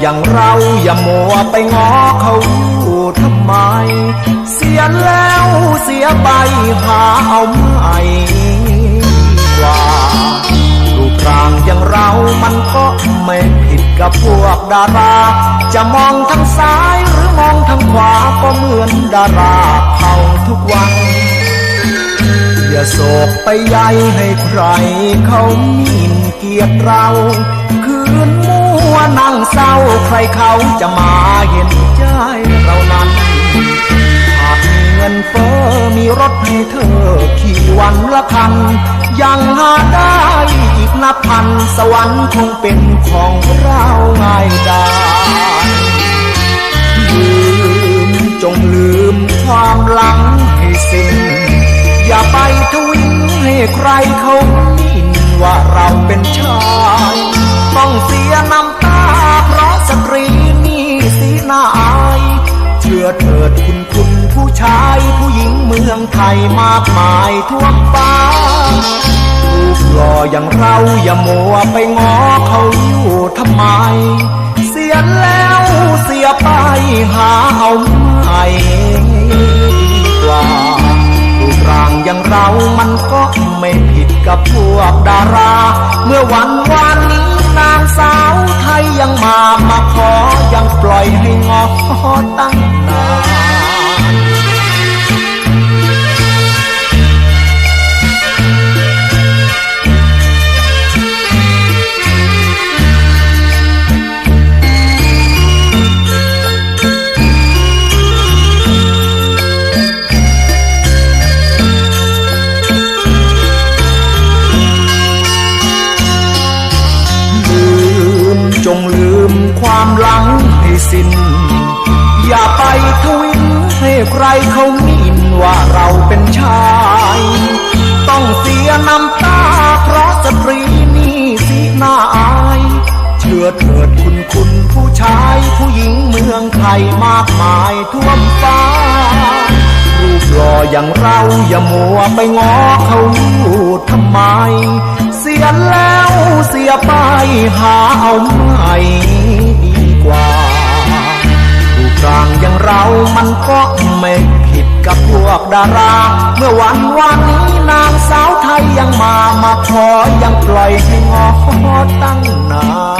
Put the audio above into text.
อย่างเราอย่ามัวไปง้อเขาอยู่ทำไม เสียแล้วเสียไปหาเอาใหม่กว่ารูปร่างอย่างเรามันก็ไม่ผิดกับพวกดารา จะมองทางซ้ายหรือมองทางขวาก็เหมือนดาราเขาทุกวันอย่าโศกไปใยให้ใครเขามินเกียรติเรา คืน นั่งเศร้าใครเขาจะมาเห็นใจเรานั้นหากมีเงินเฟ้อมีรถให้เธอขี่วันละคัน ยังหาได้อีกนับพันสวรรค์คงเป็นของเราง่ายดายลืมจงลืมความหลังให้สิ้น อย่าไปทวินให้ใครเขาหินว่าเราเป็นชาย ต้องเสียน้ำ น้าอาย เชื่อเถิดคุณคุณผู้ชายผู้หญิงเมืองไทยมากมายทั่วฟ้ารูปหล่ออย่างเราอย่ามัวไปง้อเขาอยู่ทำไม เสียแล้วเสียไปหาเอาใหม่กว่ารูปร่างอย่างเรามันก็ไม่ผิดกับพวกดารา เมื่อวันวา ล่อยให้งอตั้งนานจงลืมความหลัง สิ้น อย่าไปทวินให้ใครเขานินว่าเราเป็นชาย ต้องเสียน้ำตาเพราะสตรีนี่สีหน้าอาย เชื่อเถิดคุณคุณผู้ชายผู้หญิงเมืองไทยมากมายท่วมฟ้ารูปหล่ออย่างเราอย่ามัวไปง้อเขาทำไม เสียแล้วเสียไปหาเอาใหม่ ร่างอย่างเรามันก็ไม่ผิดกับพวกดารา เมื่อวันวานนี้นางสาวไทยยังมามาขอยังปล่อยให้งอตั้งนาน